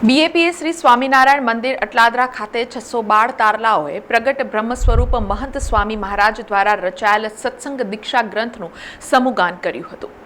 બીએપીએ શ્રી સ્વામિનારાયણ મંદિર અટલાદરા ખાતે છસો બાળ તારલાઓએ પ્રગટ બ્રહ્મ સ્વરૂપ મહંત સ્વામી મહારાજ દ્વારા રચાયેલ સત્સંગ દીક્ષા ગ્રંથનું સમુગાન કર્યું હતું.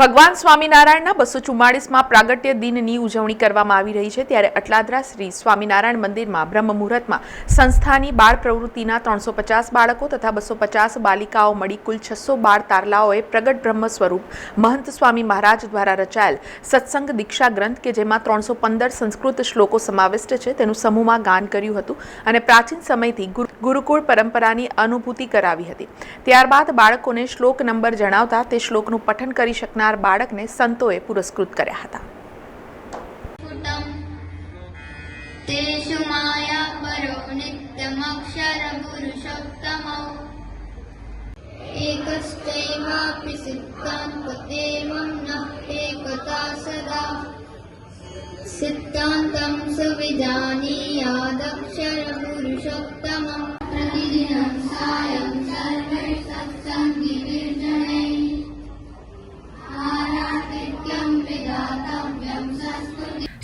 ભગવાન સ્વામિનારાયણના બસો ચુમ્માળીસમાં પ્રાગટ્ય દિનની ઉજવણી કરવામાં આવી રહી છે, ત્યારે અટલાદરા શ્રી સ્વામિનારાયણ મંદિરમાં બ્રહ્મ મુહૂર્તમાં સંસ્થાની બાળ પ્રવૃત્તિના ત્રણસો પચાસ બાળકો તથા બસો પચાસ બાલિકાઓ મળી કુલ છસો બાળ તારલાઓએ પ્રગટ બ્રહ્મ સ્વરૂપ મહંત સ્વામી મહારાજ દ્વારા રચાયેલ સત્સંગ દીક્ષા ગ્રંથ કે જેમાં ત્રણસો પંદર સંસ્કૃત શ્લોકો સમાવિષ્ટ છે, તેનું સમૂહમાં ગાન કર્યું હતું અને પ્રાચીન સમયથી ગુરુ- ગુરુકુળ પરંપરાની અનુભૂતિ કરાવી હતી. ત્યારબાદ બાળકોને શ્લોક નંબર જણાવતા તે શ્લોકનું પઠન કરી શકનાર બાળકને સંતોએ પુરસ્કૃત કર્યા હતા स्फुटम् तेषु मायापरो नित्यमक्षरपुरुषोत्तमौ एकश्चैवापि सिद्धान्तदेवं न एकता सदा सिद्धान्तं सुविजानीयादक्षरपुरुषोत्तमं प्रतिदिनं सायं सर्वैः सत्सङ्गिभिर्जनैः